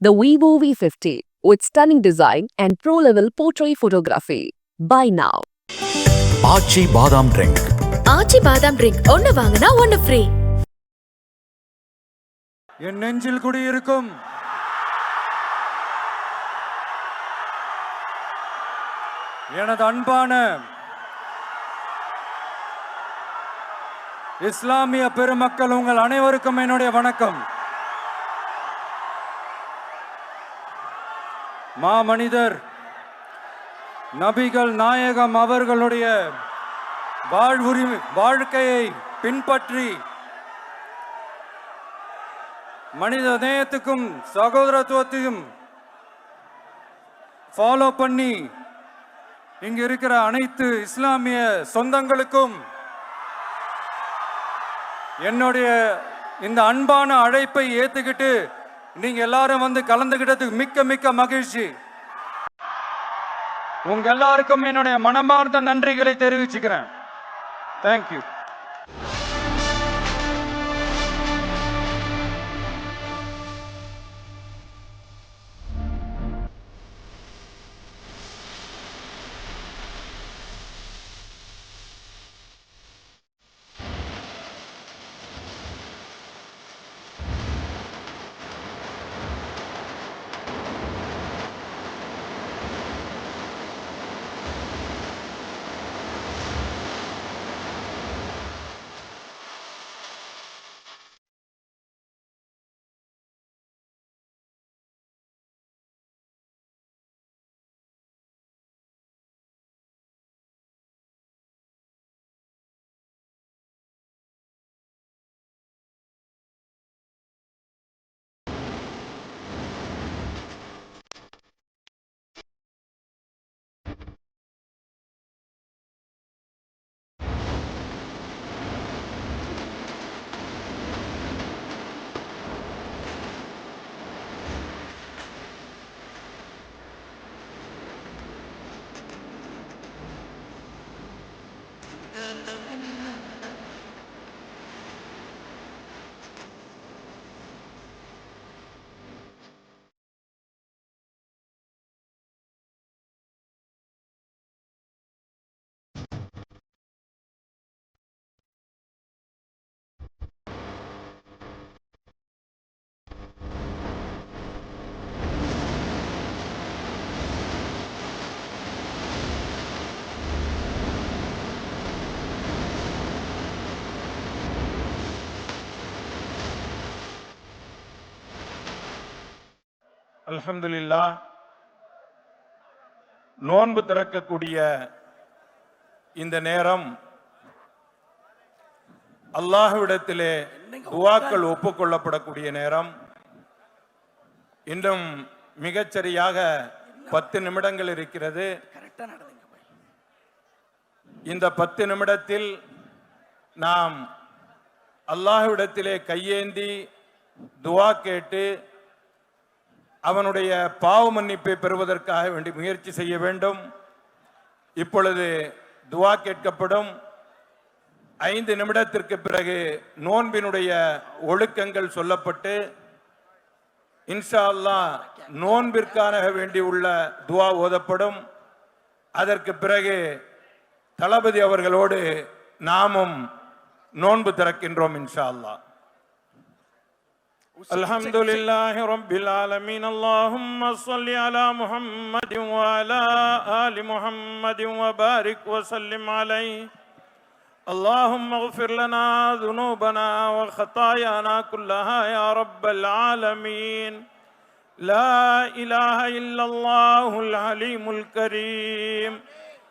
The Vivo V50 with stunning design and pro-level portrait photography. Buy now. ஆச்சி பாதாம் drink. Aachi பாதாம் drink. ஒன்னு வாங்கினா ஒன்னு ஃப்ரீ என் நெஞ்சில் குடியிருக்கும். எனது அன்பான இஸ்லாமிய பெருமக்கள் உங்கள் அனைவருக்கும் என்னுடைய வணக்கம். மாமனிதர் நபிகள் நாயகம் அவர்களுடைய வாழ்வுரிமை வாழ்க்கையை பின்பற்றி மனித நேயத்துக்கும் சகோதரத்துவத்தையும் ஃபாலோ பண்ணி இங்க இருக்கிற அனைத்து இஸ்லாமிய சொந்தங்களுக்கும் என்னுடைய இந்த அன்பான அழைப்பை ஏத்துக்கிட்டு நீங்க எல்லாரும் வந்து கலந்துகிட்டதுக்கு மிக்க மிக்க மகிழ்ச்சி. உங்க எல்லாருக்கும் என்னுடைய மனமார்ந்த நன்றிகளை தெரிவிச்சுக்கிறேன். தேங்க்யூ அலமதுல்லா நோன்பு திறக்கக்கூடிய இந்த நேரம் அல்லாஹுவிடத்திலே துவாக்கள் ஒப்புக்கொள்ளப்படக்கூடிய நேரம். இன்னும் மிகச்சரியாக பத்து நிமிடங்கள் இருக்கிறது. இந்த பத்து நிமிடத்தில் நாம் அல்லாஹுவிடத்திலே கையேந்தி துவா கேட்டு அவனுடைய பாவ மன்னிப்பை பெறுவதற்காக வேண்டி முயற்சி செய்ய வேண்டும். இப்பொழுது துவா கேட்கப்படும். ஐந்து நிமிடத்திற்கு பிறகு நோன்பினுடைய ஒழுக்கங்கள் சொல்லப்பட்டு இன்ஷா அல்லாஹ் நோன்பிற்கான வேண்டி உள்ள துவா ஓதப்படும். அதற்கு பிறகு தளபதி அவர்களோடு நாமும் நோன்பு திறக்கின்றோம் இன்ஷா அல்லா الحمد لله رب العالمين. اللهم صل على محمد وعلى آل محمد وبارك وسلم عليه. اللهم اغفر لنا ذنوبنا وخطايانا كلها يا رب العالمين. لا إله إلا الله العليم الكريم.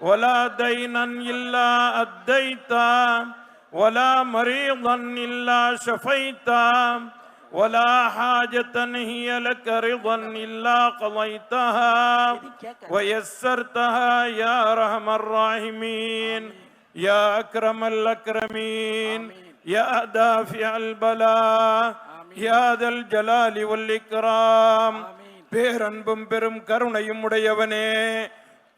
ولا دينا إلا أديتا ولا مريضا إلا شفيتا ولا حاجة هي لك رضا إلا قضيتها ويسرتها يا أرحم الراحمين يا أكرم الأكرمين يا دافع البلاء يا ذا الجلال والإكرام பேரன்பும் பெரும் கருணையும் உடையவனே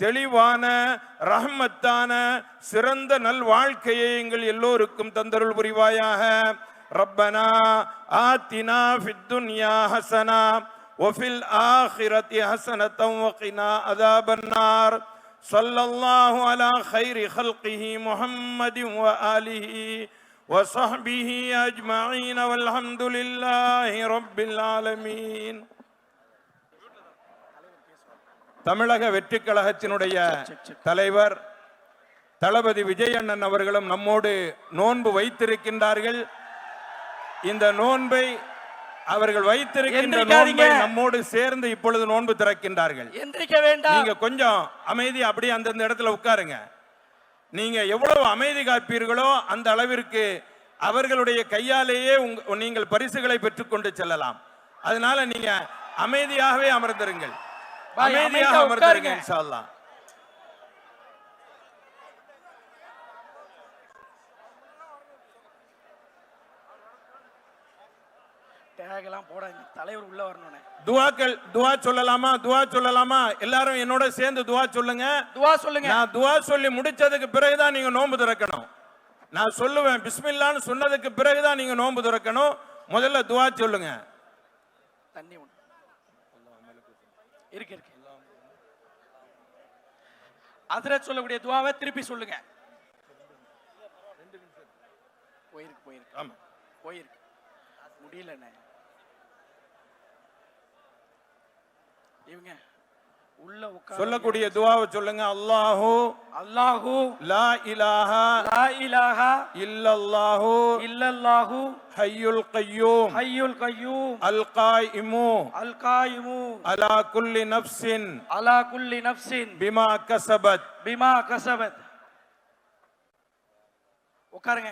தெளிவான ரஹ்மத்தான சிறந்த நல் வாழ்க்கையை எங்கள் எல்லோருக்கும் தந்தருள் புரிவாயாக ரப்பனா ஆத்தினா ஃபித் துன்யா ஹசனா وفي الآخرة حسنة وقنا عذاب النار صلى الله على خير خلقه محمد وآله وصحبه أجمعين والحمد لله رب العالمين தமிழக வெற்றி கழகத்தினுடைய தலைவர் தளபதி விஜயண்ணன் அவர்களும் நம்மோடு நோன்பு வைத்திருக்கின்றார்கள். இந்த நோன்பை அவர்கள் வைத்திருக்கின்ற. நோன்பை நம்மோடு சேர்ந்து இப்பொழுது நோன்பு திறக்கின்றார்கள். நீங்க கொஞ்சம் அமைதி அப்படியே அந்தந்த இடத்துல உட்காருங்க. நீங்க எவ்வளவு அமைதி காப்பீர்களோ அந்த அளவிற்கு அவர்களுடைய கையாலேயே நீங்கள் பரிசுகளை பெற்றுக்கொண்டு செல்லலாம். அதனால நீங்க அமைதியாகவே அமர்ந்திருங்கள். அமைதியாக அமர்ந்திருங்க தலைவர் உள்ள வரணும்னே. துவாக்கள் துவா சொல்லலாமா துவா சொல்லலாமா? எல்லாரும் என்னோட சேர்ந்து துவா சொல்லுங்க. துவா சொல்லுங்க. நான் துவா சொல்லி முடிச்சதுக்கு பிறகுதான் நீங்க நோன்பு திறக்கணும். நான் சொல்லுவேன் பிஸ்மில்லான்னு சொன்னதுக்கு பிறகுதான் நீங்க நோன்பு திறக்கணும். முதல்ல துவா சொல்லுங்க. தண்ணி இருக்கு இருக்கு. அதிரத் சொல்லக்கூடிய துவாவை திருப்பி சொல்லுங்க. போயிருக்கு போயிருக்கு. ஆமா. போயிருக்கு. முடியலண்ணே. இவங்க உள்ள சொல்லக்கூடிய துவாவை சொல்லுங்க. அல்லாஹு அல்லாஹு லா இலாஹா லா இலாஹா இல்லல்லாஹு இல்லல்லாஹு ஹய்யுல் கய்யூம் ஹய்யுல் கய்யூம் அல் காயிமு அல் காயிமு அலா குல்லி நஃப்ஸின் அலா குல்லி நஃப்ஸின் பிமா கஸபத் பிமா கசபத். உட்காருங்க.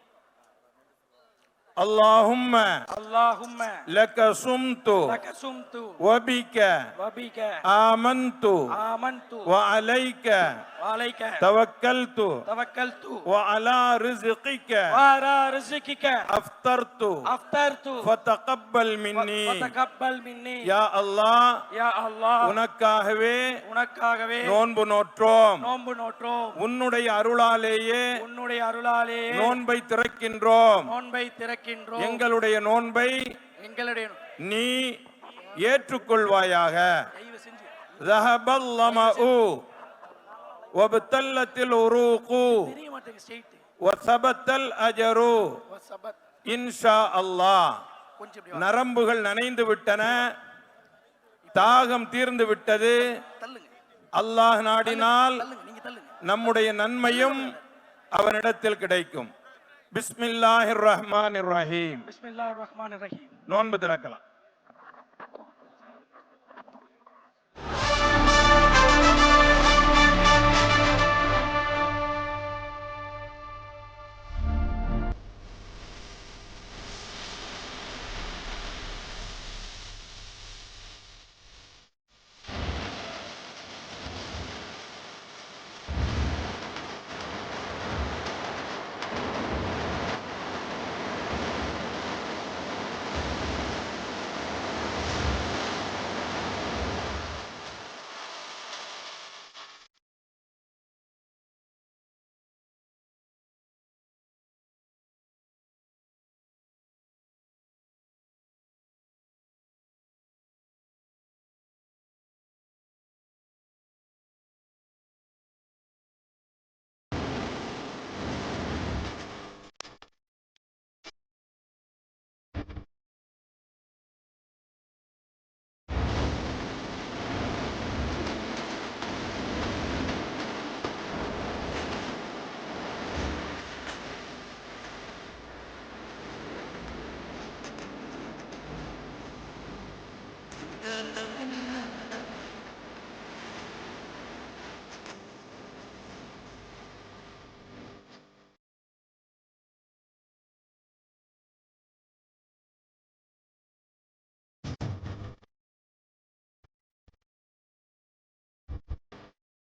அலைஹி اللهم அல்லாஹும்ம لك صمت லக சும்து وبك வபிக آمنت ஆமன்து وعليك வலைக توكلت தவக்கல்து وعلى رزقك வாரா ரிஸ்கிக أفطرت அஃப்தர்து فتقبل مني வதகப்பல் மின்னி யா அல்லாஹ் யா அல்லாஹ் உனக்காகவே உனக்காகவே நோன்பு நோற்றோம் நோன்பு நோற்றோம் உன்னுடைய அருளாலேயே உன்னுடைய அருளாலே நோன்பை திறக்கின்றோம் நோன்பை திறக்கின்றோம் எங்களுடைய நோன்பை எங்களுடைய நீ ஏற்றுக்கொள்வாயாக தயவு செஞ்சு ذهب الظمأ وابتلت العروق தெரிய மாட்டேங்க ஸ்ட்ரெயிட் وثبت الأجر சபத் إن شاء الله கொஞ்சம் இப்படி வா. நரம்புகள் நனைந்து விட்டன தாகம் தீர்ந்து விட்டது தள்ளுங்க அல்லாஹ் நாடினால் தள்ளுங்க நீங்க தள்ளுங்க நம்முடைய நன்மையும் அவனிடத்தில் கிடைக்கும் பிஸ்மில்லாஹிர் ரஹ்மானிர் ரஹீம் பிஸ்மில்லாஹிர் ரஹ்மானிர் ரஹீம் நோன்பு திறக்கலாம்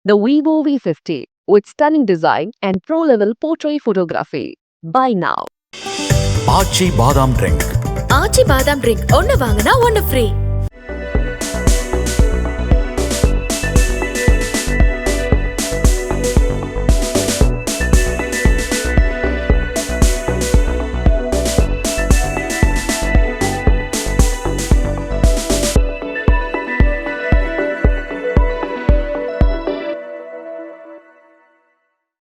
The Vivo V50 with stunning design and pro-level portrait photography. Buy now. ஆச்சி பாதாம் ட்ரிங்க் ஆச்சி பாதாம் ட்ரிங்க் ஒன்னு வாங்கினா ஒன்னு ஃப்ரீ